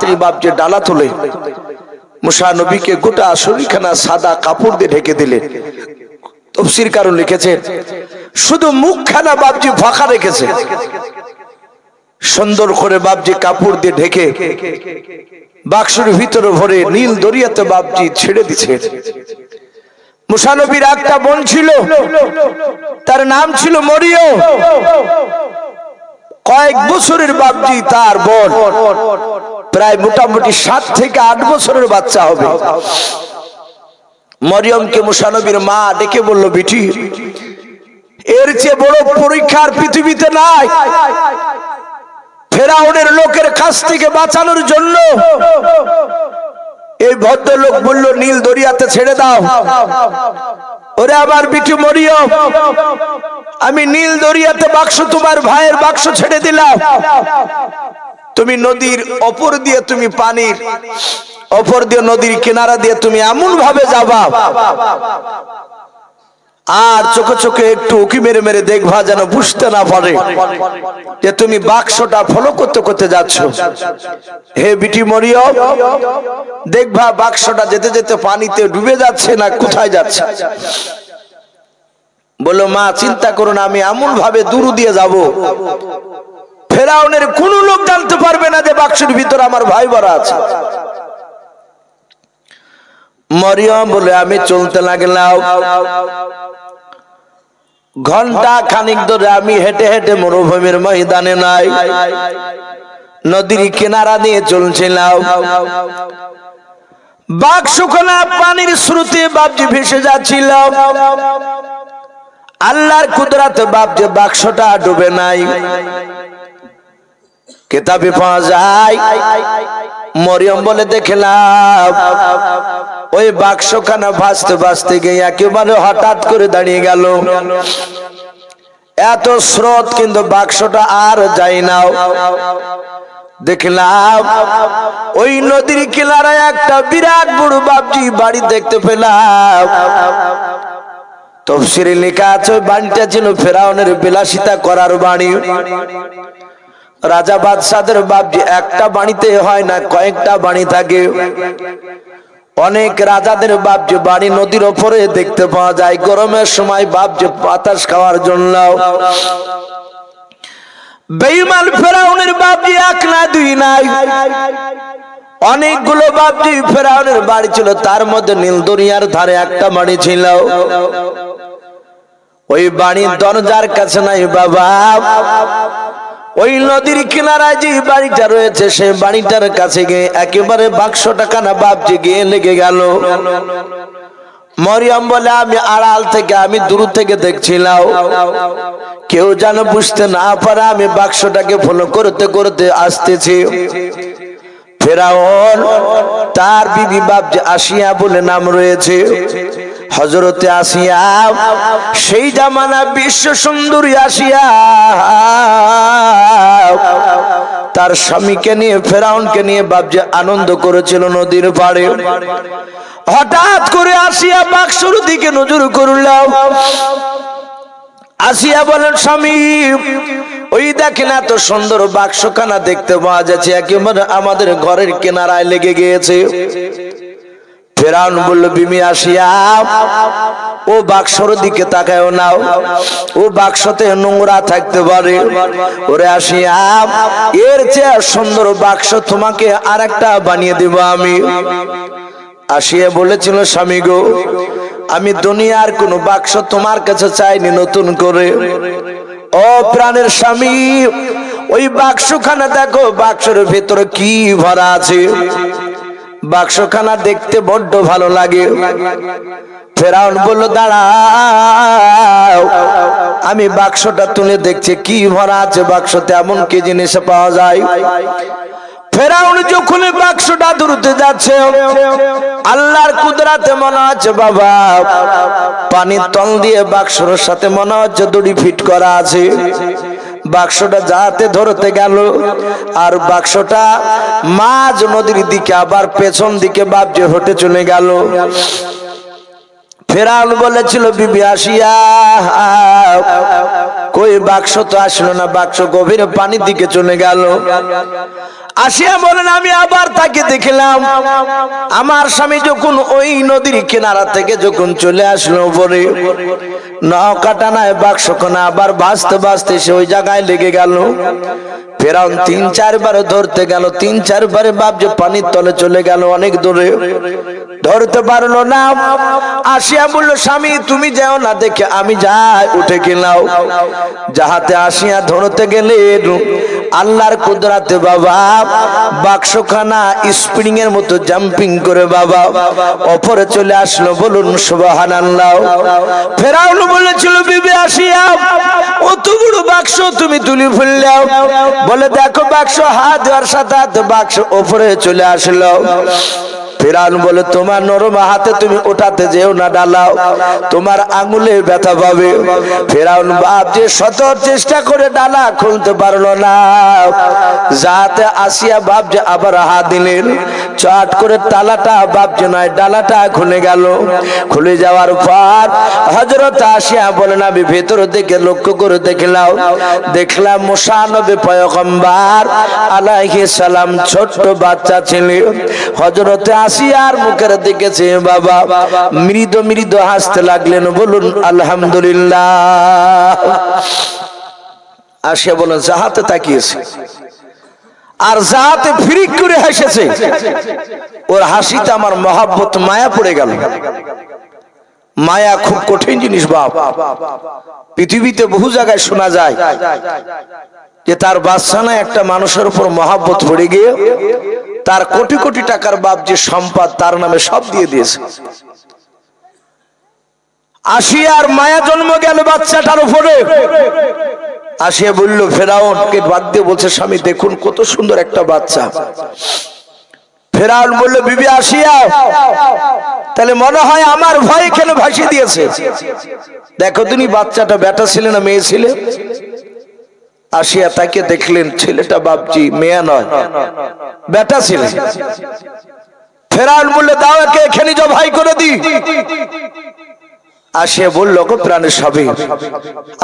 তাড়াতাড়ি বাপজি ডালা তোলে, মুসা নবীকে গোটা শরীরখানা সাদা কাপড় দিয়ে ঢেকে দিলেন তফসির কারণ লিখেছে, শুধু মুখখানা বাপজি ফাঁকা রেখেছে, সুন্দর করে বাপজি কাপড় দিয়ে ঢেকে, বাক্সের ভিতরে ভরে নীল দরিয়াতে বাপজি ছেড়ে দিছে। মুসানবীর একটা বোন ছিল, তার নাম ছিল মরিয় কয়েক বছরের বাপজি তার বোন। প্রায় মোটামুটি সাত থেকে আট বছরের বাচ্চা হবে। মরিয়মকে মুসানবীর মা ডেকে বলল, বিটি, এর চেয়ে বড় পরীক্ষার পৃথিবীতে নাই। ফেরাউনের লোকের কাছ থেকে বাঁচানোর জন্য এই ভদ্রলোক বলল, নীল দরিয়াতে ছেড়ে দাও। ওরে আমার বিটি মরিয়ম, আমি নীল দরিয়াতে বাক্স, তোমার ভাইয়ের বাক্স ছেড়ে দিলাম। তুমি নদীর অপর দিয়ে তুমি পানির অপর দিয়ে নদীর কিনারা দিয়ে তুমি এমন ভাবে যাবা। আর চোখে চোখে একটু উকি মেরে মেরে দেখবা যেন বুঝতে না পারে যে তুমি বাক্সটা ফলো করতে করতে যাচ্ছ। হে বিটি মরিয় দেখবা বাক্সটা যেতে যেতে পানিতে ডুবে যাচ্ছে না, কোথায় যাচ্ছে? বলো, মা, চিন্তা করো না, আমি এমন ভাবে দূর দিয়ে যাব। ফেরাউনের কোন লোক জানতে পারবে না যে বাক্সের ভিতর আমার ভাই বড় আছে। মরিয়ম বলে, আমি চলতে লাগলাম। ঘণ্টা খানিক ধরে আমি হেঁটে হেঁটে মরুভূমির ময়দানে নাই। নদীর কিনারা দিয়ে চলছিলাম। বাক্সখানা পানির স্রোতে বাপজি ভেসে যাচ্ছিল আল্লাহর কুদরাতে বাপজি বাক্সটা ডুবে নাই। কেতাবে পাওয়া যায়। মরিয়ম বলে দেখলাম ওই বাক্সখানা ভাসতে ভাসতে গিয়ে একেবারে হঠাৎ করে দাঁড়িয়ে গেল। এত স্রোত কিন্তু বাক্সটা আর যাই না। দেখলাম ওই নদীর কিনারায় একটা বিরাট বড় বাপজি বাড়ি দেখতে পেলাম। তফসিরে লেখা আছে বাড়িটা ছিল ফেরাউনের বিলাসিতা করার বাড়ি। রাজা বাদশাদের বাপজি একটা বাড়িতে হয় না, কয়েকটা বাড়ি থাকে। অনেক রাজাদের বাপ যে বাড়ি নদীর ওপরে দেখতে পাওয়া যায়, গরমের সময় বাপ যে বাতাস খাওয়ার জন্য। বেইমান ফেরাউনের বাপ যে এক না দুই নাই। অনেকগুলো বাপজি ফেরাউনের বাড়ি ছিল, তার মধ্যে নীল ধারে একটা বাড়ি ছিল। ওই বাড়ির দরজার কাছে নাই বাবা। ওই নদীর কিনারায় যে বাড়িটা রয়েছে, সেই বাড়িটার কাছে গিয়ে একেবারে বাক্স টাকা না বাপজি গিয়ে লেগে গেল। মরিয়ম বলে, আমি আড়াল থেকে, আমি দূর থেকে দেখছিলাম। কেউ যেন বুঝতে না পারে, আমি বাক্সটাকে ফলো করতে করতে আসতেছি। ফেরাউন, তার বিবি বাপ যে আসিয়া বলে, নাম রয়েছে। হজরতে আসিয়া, সেই জামানা বিশ্ব সুন্দরী আসিয়া, তার স্বামীকে নিয়ে, ফেরাউনকে নিয়ে যে আনন্দ করেছিল নদীর পাড়ে। হঠাৎ করে আসিয়া বাক্সর দিকে নজর করলাম। আসিয়া বলেন, স্বামী, ওই দেখেন এত সুন্দর বাক্সখানা দেখতে পাওয়া যাচ্ছে, একেবারে আমাদের ঘরের কেনারায় লেগে গিয়েছে। ফেরাউন বলল, বিমি আসিয়া, ও বাক্সর দিকে তাকায় নাও। ও বাক্সতে নোংরা থাকতে পারে। ওরে আসিয়া, এর চেয়ে সুন্দর বাক্স তোমাকে আর একটা বানিয়ে দেব আমি। আসিয়া বলেছিল, স্বামী গো, আমি দুনিয়ার কোন বাক্স তোমার কাছে চাইনি নতুন করে। ও প্রাণের স্বামী, ওই বাক্সখানা দেখো, বাক্সের ভেতরে কি ভরা আছে। বাক্সখানা দেখতে বড্ড ভালো লাগে। ফেরাউন বলল, দাঁড়াও, আমি বাক্সটা তুলে দেখছি, কি ভরা আছে বাক্সতে, এমন কি জিনিস পাওয়া যায়? ফেরাউন যখন বাক্সটা দূরতে যাচ্ছে, আল্লাহর কুদরাতে মনে হচ্ছে, বাবা, পানির তল দিয়ে বাক্সর সাথে মনে হচ্ছে দড়ি ফিট করা আছে। বাক্সটা যাতে ধরতে গেল, আর বাক্সটা মাঝ নদীর দিকে, আবার পেছন দিকে বাপ যে হটে চলে গেল। ফেরাউন বলেছিল, বিবি আসিয়া, কই বাক্স তো আসলো না, বাক্স গভীর পানির দিকে চলে গেল। আসিয়া বলেন, আমি আবার তাকে দেখলাম। আমার স্বামী যখন ওই নদীর কিনারা থেকে যখন চলে আসলো উপরে, নৌকাটা নাই, বাক্সখানা আবার বাঁচতে বাঁচতে সে ওই জায়গায় লেগে গেল। ফেরাউন তিন চারবার ধরতে গেল, তিন চারবারে বাপ যে পানির তলে চলে গেল অনেক দূরে। ধরতে পারল না। আসিয়া বলল, স্বামী, তুমি যাও না, দেখে আমি যাই, উঠে গেলাম। যাহাতে আসিয়া ধরতে গেলে আল্লাহর কুদরাতে বাবা, বাক্সখানা স্প্রিং এর মতো জাম্পিং করে বাবা, অপরে চলে আসলো, বলুন সুবাহান আল্লাহ ফেরাউন বলেছিল, বিবি আসিয়া অত বড় বাক্স, তুমি তুলি ফেললাও বলে, দেখো বাক্স, হাত দেওয়ার সাথে হাত, বাক্স ওপরে চলে আসলো। ফেরাউন বলে, তোমার নরম হাতে তুমি ওঠাতে যেও না, ডালাও। তোমার আঙুলে ব্যথা পাবে। ফেরাউন বাপ যে শত চেষ্টা করে ডালা খুলতে পারল না। যাতে আসিয়া বাপ যে আবার হাত দিলেন। চট করে তালাটা বাপ যে নয়, ডালাটা খুলে গেল। খুলে যাওয়ার পর হজরত আসিয়া বলেন, আমি ভেতর দিকে লক্ষ্য করে দেখলাম দেখলাম মোশানবে পয়গম্বার আলাইহিস সালাম ছোট্ট বাচ্চা ছেলে। হজরতে আসিয়ার মুখের দিকে বাবা। মৃদ মৃদ হাসতে লাগলেন, বলুন, আলহামদুলিল্লাহ। আসিয়া বলেন যাহাতে তাকিয়েছে, আর যাহাতে ফিরিক করে হেসেছে ওর হাসিতে আমার মহাব্বত মায়া পড়ে গেল। মায়া খুব কঠিন জিনিস, বাপ। পৃথিবীতে বহু জায়গায় শোনা যায় যে তার বাচ্চা একটা মানুষের উপর মহাব্বত পড়ে গিয়ে তার কোটি কোটি টাকার বাপ যে সম্পদ তার নামে সব দিয়ে দিয়েছে। আসিয়ার মায়া জন্ম গেল বাচ্চাটার উপরে। আসিয়া বলল ফেরাউনকে বাদ দিয়ে বলছে, স্বামী, দেখুন কত সুন্দর একটা বাচ্চা। ফেরাউন বলল, বিবি, আসিয়া, তাহলে মনে হয় আমার ভয় কেন ভাসিয়ে দিয়েছে? দেখো তুমি, বাচ্চাটা বেটা ছিলে না মেয়ে ছিলে? আসিয়া তাকে দেখলেন, ছেলেটা বাপজি, মেয়া নয়। বেটা ছিল। ফেরাউন বললে, দাও একে, এখানে জবাই করে দি। আসিয়া বলল গো প্রাণের সবে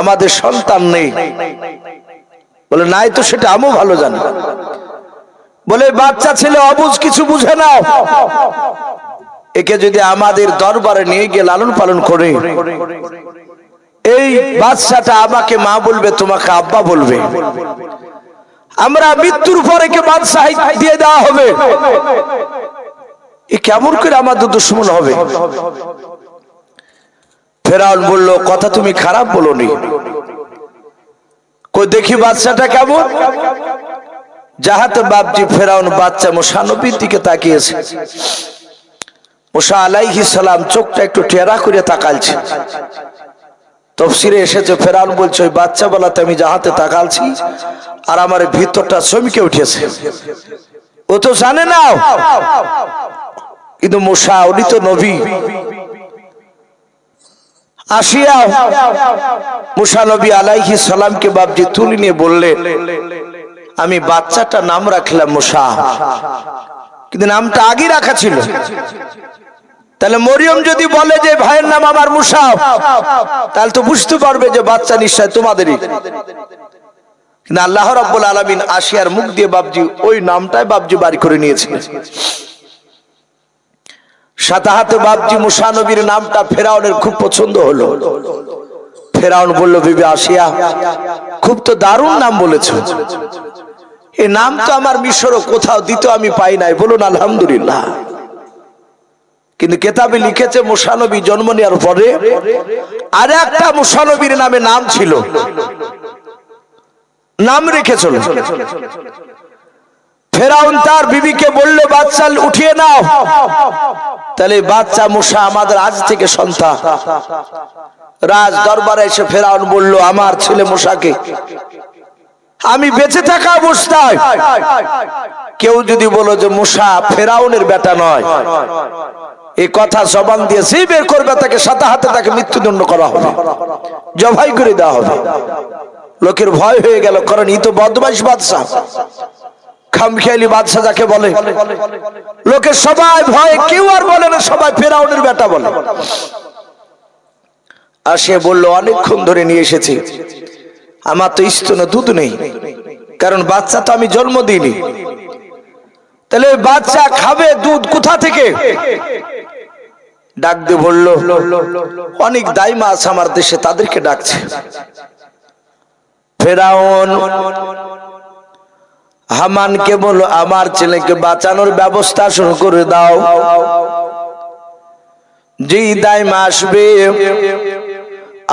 আমাদের সন্তান নেই। বলে, নাই তো সেটা, আমিও ভালো জানি। বলে, বাচ্চা ছেলে অবুঝ কিছু বুঝে না একে যদি আমাদের দরবারে নিয়ে গিয়ে লালন পালন করে, এই বাচ্চাটা আমাকে মা বলবে, তোমাকে আব্বা বলবে। আমরা মৃত্যুর পরে কে বাদশাহ দিয়ে দেওয়া হবে? এ কেমন করে আমাদের দুশ্মন হবে? ফেরাউন বলল, কথা তুমি খারাপ বলনি। কই দেখি বাচ্চাটা কেমন? যাহাতে বাপজি ফেরাউন বাচ্চা মোশানবীর দিকে তাকিয়েছে। মোশা আলাইহি সালাম চোখটা একটু টেরা করে তাকালছে। তফসিরে এসেছে, ফেরাউন বলছে, ওই বাচ্চা বেলাতে আমি যাহাতে তাকালছি আর আমার ভিতরটা চমকে উঠেছে ও তো জানে না। কিন্তু মোশা উনি তো নবী। আসিয়া মুসা নবী আলাইহি সালামকে বাপজি তুলে নিয়ে বললে, আমি বাচ্চাটা নাম রাখলাম মুসা। কিন্তু নামটা আগে রাখা ছিল। তাহলে মরিয়ম যদি বলে যে ভাইয়ের নাম আমার মুসা তাহলে তো বুঝতে পারবে যে বাচ্চা নিশ্চয় তোমাদেরই। কিন্তু আল্লাহ রাব্বুল আলামিন আসিয়ার মুখ দিয়ে বাপজি ওই নামটাই বাপজি বাড়ি করে নিয়েছিলেন। সাতাহাতে বাপজি মুসানবীর নামটা ফেরাউনের খুব পছন্দ হলো। ফেরাউন বলল, বিবি আসিয়া, খুব তো দারুণ নাম বলেছ। এই নাম তো আমার মিশরও কোথাও দিত আমি পাই নাই। বলুন, আলহামদুলিল্লাহ। কিন্তু কেতাবে লিখেছে মুসানবী জন্ম নেওয়ার পরে আর একটা মুসানবীর নামে নাম ছিল। নাম রেখেছিল। ফেরাউন তার বিবিকে বলল বাচ্চা উঠিয়ে নাও। তাহলে বাচ্চা মুসা আমাদের আজ থেকে সন্তান। রাজ দরবারে এসে ফেরাউন বলল, আমার ছেলে মুসাকে আমি বেঁচে থাকা অবস্থায় কেউ যদি বলো যে মুসা ফেরাউনের বেটা নয় এই কথা জবান দিয়ে সেই বের করবে, তাকে সাথে হাতে তাকে মৃত্যুদণ্ড করা হবে। জবাই করে দেওয়া হবে। লোকের ভয় হয়ে গেল, কারণ ই তো বদমাইশ বাদশাহ খামখেয়ালি বাদশাহ যাকে বলে। লোকে সবাই ভয়, কেউ আর বলে না, সবাই ফেরাউনের বেটা বলে। আর সে বলল, অনেকক্ষণ ধরে নিয়ে এসেছি। আমার তো স্তনে দুধ নেই, কারণ বাচ্চা তো আমি জন্ম দিইনি। তাহলে বাচ্চা খাবে দুধ কোথা থেকে? ডাক দিয়ে বলল, অনেক দাইমা আছে আমার দেশে, তাদেরকে ডাকছে। ফেরাউন হামানকে বলো আমার ছেলেকে বাঁচানোর ব্যবস্থা শুরু করে দাও। যেই দাইমা আসবে,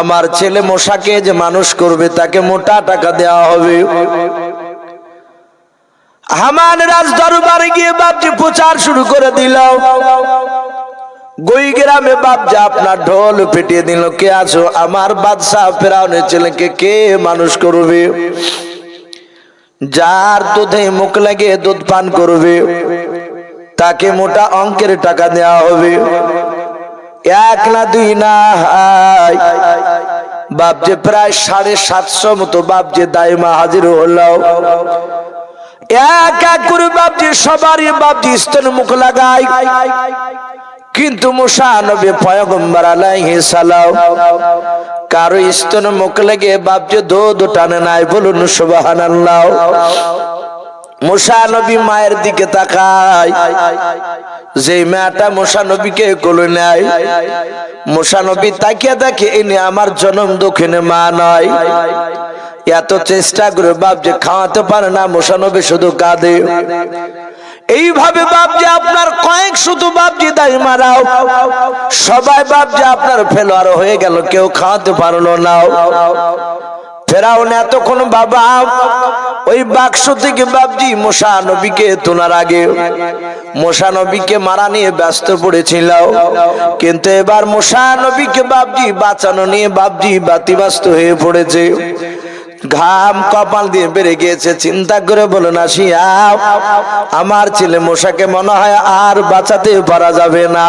আমার ছেলে মশাকে যে মানুষ করবে, তাকে মোটা টাকা দেওয়া হবে। হামান রাজ দরবারে গিয়ে বাপজি প্রচার শুরু করে দিল। গই গ্রামে বাপজা আপনার ঢোল ফেটিয়ে দিল, কে আছো? আমার বাদশাহ ফেরাউনের ছেলেকে কে মানুষ করবে? যার দুধে মুখ লাগে দুধ পান করবে, তাকে মোটা অঙ্কের টাকা দেওয়া হবে। এক না দুই না বাপ যে প্রায় সাড়ে সাতশো মতো বাপ যে দাইমা হাজির হলো। এক এক করে বাপজি সবারই বাপজি স্তন মুখ লাগাই কিন্তু মুসা নবী পয়গম্বর আলাইহি সালাম কারও স্তন মুখ লেগে বাপজি দুধ টানে নাই বলুন সুবহানাল্লাহ। মুসা নবী মায়ের দিকে তাকায়। যে মেয়েটা মুসা নবীকে কোলে নেয়, মুসা নবী তাকিয়ে দেখে এনে আমার জন্ম দক্ষিণে মা নয়। এত চেষ্টা করে বাপ যে খাওয়াতে পারে না, মুসা নবী শুধু কাঁদে। এইভাবে বাপ যে আপনার কয়েক শুধু বাপ যে দায় মারাও, সবাই বাপ যে আপনার ফেলোয়ার হয়ে গেল, কেউ খাওয়াতে পারল না। ফেরাউন এতক্ষণ বাবা, ওই বাক্স থেকে বাবজি মোশা নবীকে তোলার আগে, মোশা নবীকে মারা নিয়ে ব্যস্ত পড়েছিল। কিন্তু এবার মোশা নবীকে বাবজি বাঁচানো নিয়ে বাবজি বাতিবাস্ত হয়ে পড়েছে। ঘাম কপাল দিয়ে বেড়ে গিয়েছে, চিন্তা করে বলো না শিয়া। আমার ছেলে মশাকে মনে হয় আর বাঁচাতে পারা যাবে না।